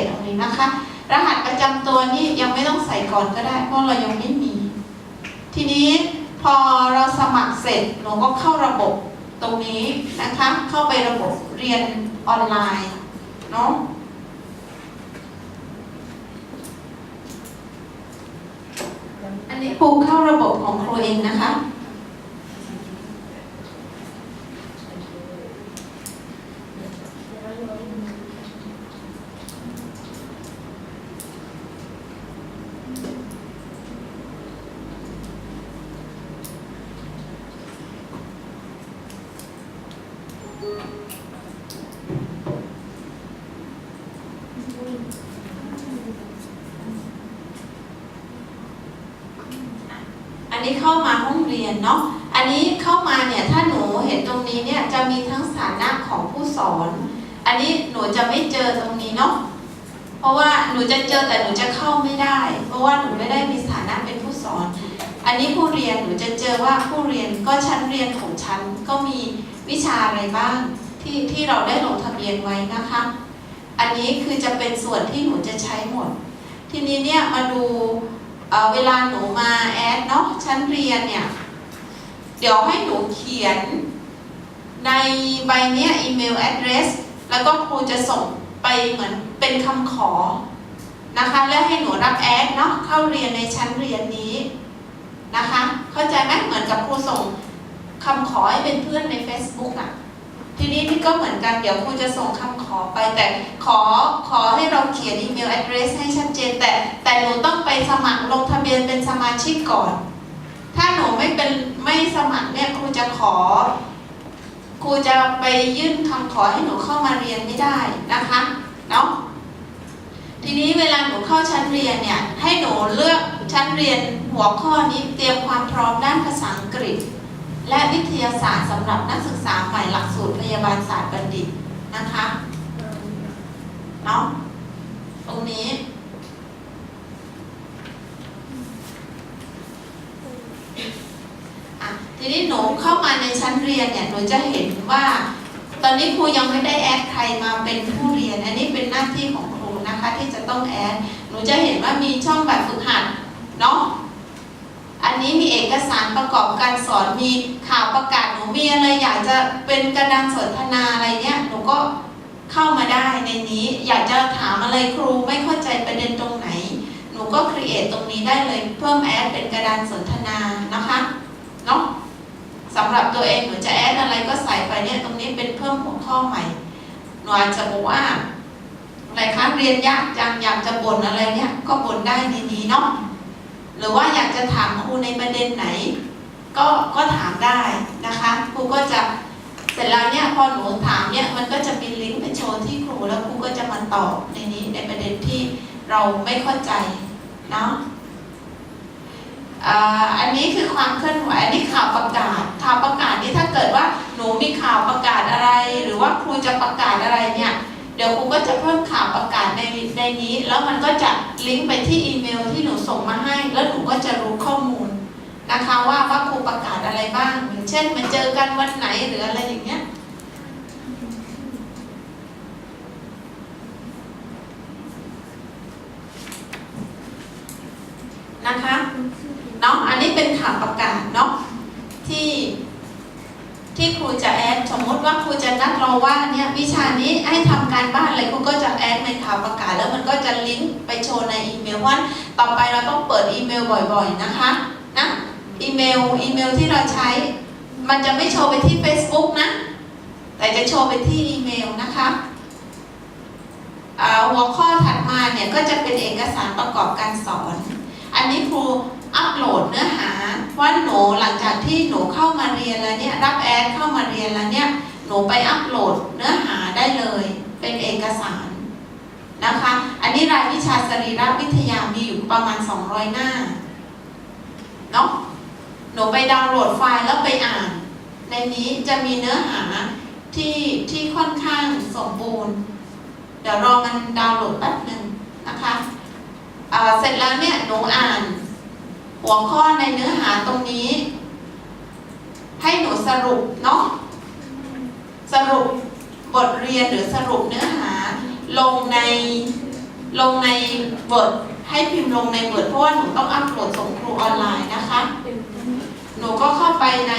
ตตรงนี้นะคะ รหัสประจำตัวนี่ยังไม่ต้องใส่ก่อนก็ได้ เพราะเรายังไม่มี ทีนี้พอเราสมัครเสร็จหนูก็เข้าระบบตรงนี้นะคะ เข้าไประบบเรียนออนไลน์เนาะอันนี้ครูเข้าระบบของครูเองนะคะ อั นนี้เข้ามาห้องเรียนเนาะ อันนี้เข้ามาเนี่ยถ้าหนูเห็นตรงนี้เนี่ยจะมีทั้งสถานะของผู้สอน อันนี้หนูจะไม่เจอตรงนี้เนาะ เพราะว่าหนูจะเจอแต่หนูจะเข้าไม่ได้ เพราะว่าหนูไม่ได้มีสถานะเป็นผู้สอน อันนี้ผู้เรียนหนูจะเจอว่าผู้เรียนก็ชั้นเรียนของชั้นก็มีวิชาอะไรบ้างที่ที่เราได้ลงทะเบียนไว้นะคะ อันนี้คือจะเป็นส่วนที่หนูจะใช้หมด ทีนี้เนี่ยมาดู เวลาหนูมาแอดเนาะชั้นเรียนเนี่ย เดี๋ยวให้หนูเขียนในใบเนี้ยอีเมล address แล้วก็ครูจะส่งไปเหมือนเป็นคำขอนะคะแล้วให้หนูรับแอดเนาะเข้าเรียนในชั้นเรียนนี้นะคะ เข้าใจไหมเหมือนกับครูส่งคำขอให้เป็นเพื่อนใน Facebook อะ ทีนี้นี่ก็เหมือนกันเดี๋ยวครูจะส่งคำขอไป แต่ขอขอให้เราเขียนอีเมล address ให้ชัดเจน แต่แต่หนูต้องไปสมัครลงทะเบียนเป็นสมาชิกก่อน ถ้าหนูไม่เป็นไม่สมัครเนี่ยครูจะขอครูจะไปยื่นคำขอให้หนูเข้ามาเรียนไม่ได้นะคะเนาะทีนี้เวลาหนูเข้าชั้นเรียนเนี่ยให้หนูเลือกชั้นเรียนหัวข้อนี้เตรียมความพร้อมด้านภาษาอังกฤษ และวิทยาศาสตร์สำหรับนักศึกษาใหม่หลักสูตรพยาบาลศาสตร์บัณฑิตนะคะเนาะตรงนี้อะทีนี้หนูเข้ามาในชั้นเรียนเนี่ยหนูจะเห็นว่า ตอนนี้ครูยังไม่ได้แอดใครมาเป็นผู้เรียน อันนี้เป็นหน้าที่ของครูนะคะที่จะต้องแอดหนูจะเห็นว่ามีช่องแบบฝึกหัดเนาะ นนี้มีเอกสารประกอบการสอนมีข่าวประกาศหนูมีอะไรอยากจะเป็นกระดานสนทนาอะไรเนี่ยหนูก็เข้ามาได้ในนี้ อยากจะถามอะไรครูไม่เข้าใจประเด็นตรงไหน หนูก็ครีเอทตรงนี้ได้เลยเพิ่มแอดเป็นกระดานสนทนานะคะเนาะสำหรับตัวเองหนูจะแอดอะไรก็ใส่ไปเนี่ยตรงนี้เป็นเพิ่มหัวข้อใหม่หนูอาจจะบอกว่าอะไรคะเรียนยากจังอยากจะบ่นอะไรเนี่ยก็บ่นได้ในนี้เนาะ หรือว่าอยากจะถามครูในประเด็นไหน ก็ก็ถามได้นะคะครูก็จะเสร็จแล้วเนี่ยพอหนูถามเนี่ยมันก็จะมีลิงก์ไปโชว์ที่ครูแล้วครูก็จะมาตอบในนี้ในประเด็นที่เราไม่เข้าใจเนาะอันนี้คือความเคลื่อนไหวอันนี้ข่าวประกาศ ข่าวประกาศนี่ถ้าเกิดว่าหนูมีข่าวประกาศอะไร หรือว่าครูจะประกาศอะไรเนี่ย ดี๋ยวครูก็จะเพิ่มข่าวประกาศในในนี้ แล้วมันก็จะลิงก์ไปที่อีเมลที่หนูส่งมาให้ แล้วหนูก็จะรู้ข้อมูลนะคะว่าว่าครูประกาศอะไรบ้างอย่างเช่นมาเจอกันวันไหนหรืออะไรอย่างเงี้ยนะคะเนาะอันนี้เป็นข่าวประกาศเนาะที่ ที่ครูจะแอดสมมติว่าครูจะนัดเราว่าเนี่ยวิชานี้ให้ทำการบ้านอะไรครูก็จะแอดในข่าวประกาศ แล้วมันก็จะลิงก์ไปโชว์ในอีเมลว่าต่อไปเราต้องเปิดอีเมลบ่อยๆนะคะนะอีเมลอีเมลที่เราใช้ มันจะไม่โชว์ไปที่ Facebook นะ แต่จะโชว์ไปที่อีเมลนะคะหัวข้อถัดมาเนี่ยก็จะเป็นเอกสารประกอบการสอน อันนี้ครู อัปโหลดเนื้อหาว่าหนูหลังจากที่หนูเข้ามาเรียนแล้วเนี่ยรับแอดเข้ามาเรียนแล้วเนี่ยหนูไปอัปโหลดเนื้อหาได้เลย เป็นเอกสารนะคะ อันนี้รายวิชาสรีรวิทยามีอยู่ประมาณ 200 หน้าเนาะหนูไปดาวน์โหลดไฟล์แล้วไปอ่าน ในนี้จะมีเนื้อหาที่ที่ค่อนข้างสมบูรณ์ เดี๋ยวรอมันดาวน์โหลดแป๊บหนึ่งนะคะเสร็จแล้วเนี่ยหนูอ่าน หัวข้อในเนื้อหาตรงนี้ ให้หนูสรุปเนาะสรุปบทเรียนหรือสรุปเนื้อหา ลงในลงใน Word ให้พิมพ์ลงใน Word เพราะว่าหนูต้องอัปโหลดส่งครูออนไลน์นะคะ หนูก็เข้าไปใน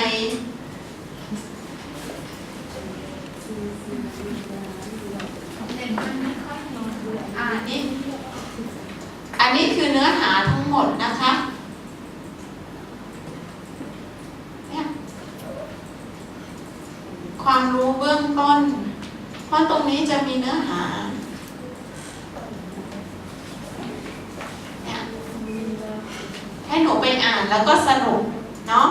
เน็ตมันนี่อันนี้คือเนื้อหาทั้งหมดนะคะ เนี่ย ความรู้เบื้องต้น เพราะตรงนี้จะมีเนื้อหาให้หนูไปอ่านแล้วก็สรุปเนาะ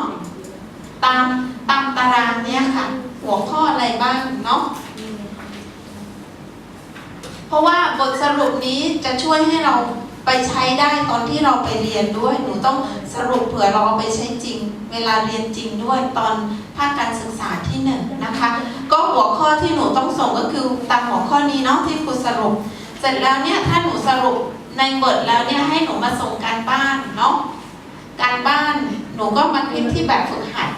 ตามตามตารางเนี่ยค่ะ หัวข้ออะไรบ้างเนาะเพราะว่าบทสรุปนี้จะช่วยให้เราไปใช้ได้ตอนที่เราไปเรียนด้วย หนูต้องสรุปเผื่อเราเอาไปใช้จริง เวลาเรียนจริงด้วยตอนภาคการศึกษาที่หนึ่ง นะคะ ก็หัวข้อที่หนูต้องส่งก็คือตามหัวข้อนี้เนาะที่ครูสรุป เสร็จแล้วเนี่ยถ้าหนูสรุปในบทแล้วเนี่ยให้หนูมาส่งการบ้านเนาะการบ้านหนูก็มาคลิกที่แบบฝึกหัด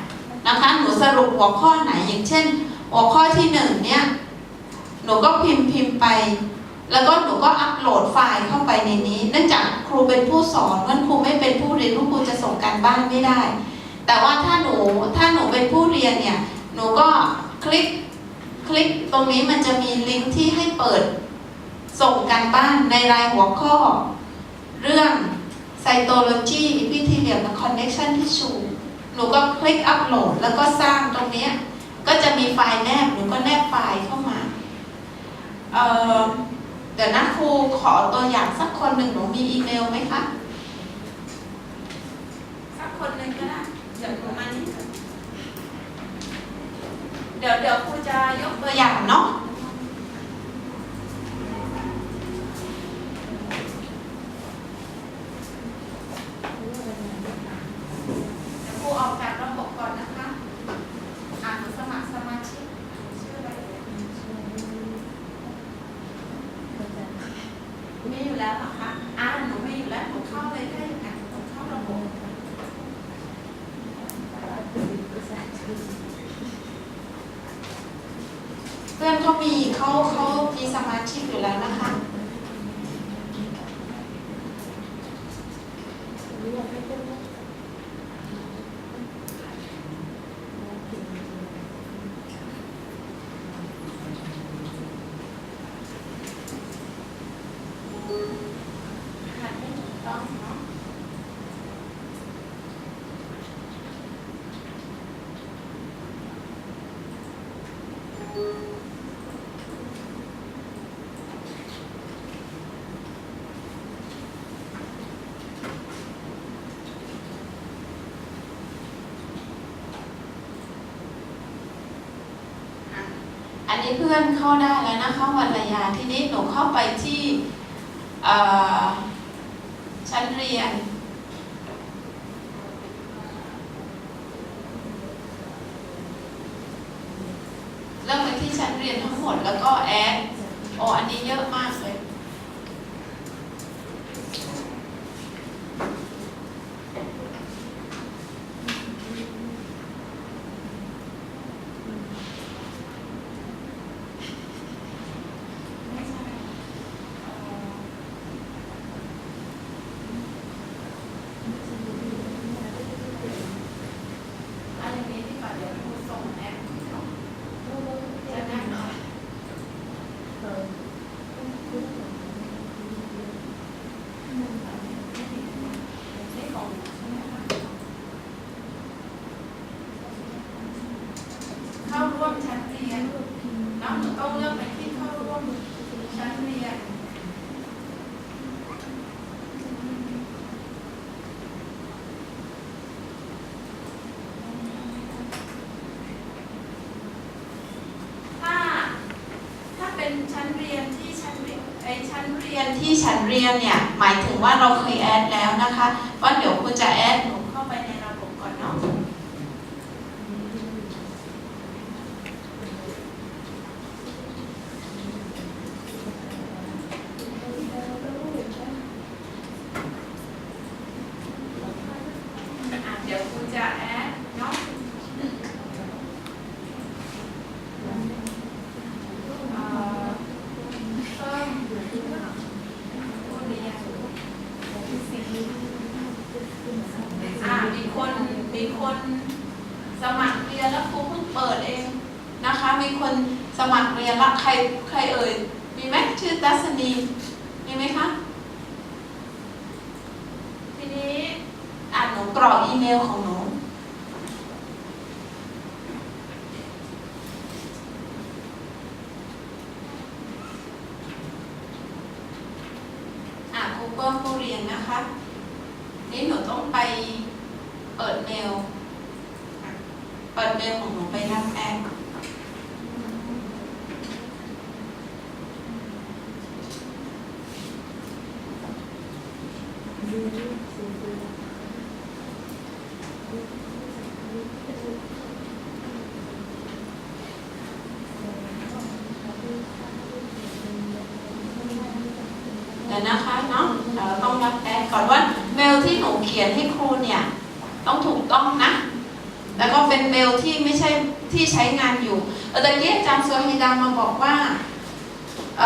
นะคะ หนูสรุปหัวข้อไหนอย่างเช่น หัวข้อที่หนึ่งเนี่ยหนูก็พิมพ์พิมพ์ไป แล้วก็หนูก็อัปโหลดไฟล์เข้าไปในนี้ เนื่องจากครูเป็นผู้สอนวันครูไม่เป็นผู้เรียนครูจะส่งการบ้านไม่ได้ แต่ว่าถ้าหนูถ้าหนูเป็นผู้เรียนเนี่ย หนูก็คลิกคลิกตรงนี้มันจะมีลิงก์ที่ให้เปิดส่งการบ้านในรายหัวข้อ เรื่อง cytology epithelium และ connection tissue หนูก็คลิกอัปโหลดแล้วก็สร้างตรงนี้ ก็จะมีไฟล์แนบ หนูก็แนบไฟล์เข้ามา เอ่อเดี๋ยวนะครูขอตัวอย่างสักคนหนึ่งหนูมีอีเมลไหมคะ สักคนหนึ่งก็ได้เดี๋ยวครูมานี่ เดี๋ยวเดี๋ยวครูจะยกตัวอย่างเนาะ เดี๋ยวครูออกจากระบบก่อนนะคะ อ่านหนูสมัครสมาชิกชื่ออะไรเอ่ยมีอยู่แล้วเหรอคะ อ่าหนูมีอยู่แล้ว หนูเข้าเลยได้ยังไงหนูเข้าระบบ เพื่ อนเขามีเขาเขามีสมาชิกอยู่แล้วนะคะ หัดให้ถูกต้องเนาะ อะอั นนี้เพื่อนเข้าได้แล้วนะเข้าวรรยาทีนี้หนูเข้าไปที่ชั้นเรียน เริ่มไปที่ชั้นเรียนทั้งหมดแล้วก็แอดโอ้อันนี้เยอะมากเลย ไม่ใช่เอ่อเอะไรนี้ดีกว่าเดี๋ยวครูส่งแอปเนาะจะแน่นอนนี่ของหนูใช่ไหมคะเข้าร่วมชั้นเรียนน้องหนูต้องเลือกไปที่เข้าร่วมชั้นเรียน ถ้าถ้าเป็นชั้นเรียนที่ชั้นเรียนไอชั้นเรียนที่ชั้น เรียนเนี่ยหมายถึงว่าเราเคยแอดแล้วนะคะว่าเดี๋ยวคุณจะแอดหนูระบบก่อนเนาะอะเดี๋ยวคุณจะแอดเนาะเอ่อเพิ่มีคนสมัครเรียนแล้วครูเพิ่งเปิดเองนะคะ มีคนสมัครเรียนละใครใครเอ่ย มีไหมชื่อตัสนี มีไหมคะ ทีนี้อ่านหนูกรอกอีเมลของหนูอะครูเพิ่มผู้เรียนนะคะ นี่หนูต้องไป เปิดเมล เปิดเมลของหนูไปรับแอดเดี๋ยวนะคะเนาะเราต้องรับแอดก่อนว่าเมลที่หนูเขียนให้ครูเนี่ย ต้องถูกต้องนะ แล้วก็เป็นเมลที่ไม่ใช่ที่ใช้งานอยู่เออตะกี้อาจารย์สวฮิดามาบอกว่าอ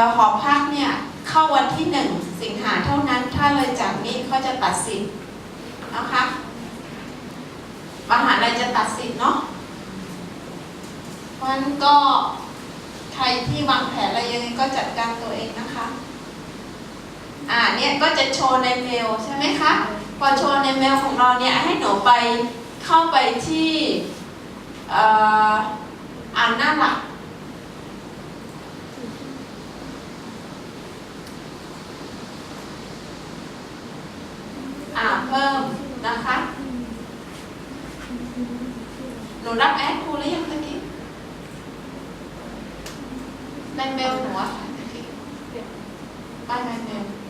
อหอพักเนี่ยเข้าวันที่หนึ่งสิงหาเท่านั้น ถ้าเลยจากนี้เขาจะตัดสิทธิ์นะคะมหาลัยจะตัดสิทธิ์เนาะเพราะฉะนั้นก็ใครที่วางแผนอะไรยังไงก็จัดการตัวเองนะคะ อ่าเนี่ยก็จะโชว์ในเมลใช่ไหมคะ พอโชว์ในเมลของเราเนี่ยให้หนูไปเข้าไปที่อ่ออ่านหน้าหลักอ่าเพิ่มนะคะ หนูรับแอดครูหรือยังตะกี้ในเมลหนูอะค่ะตะกี้ไปในเมล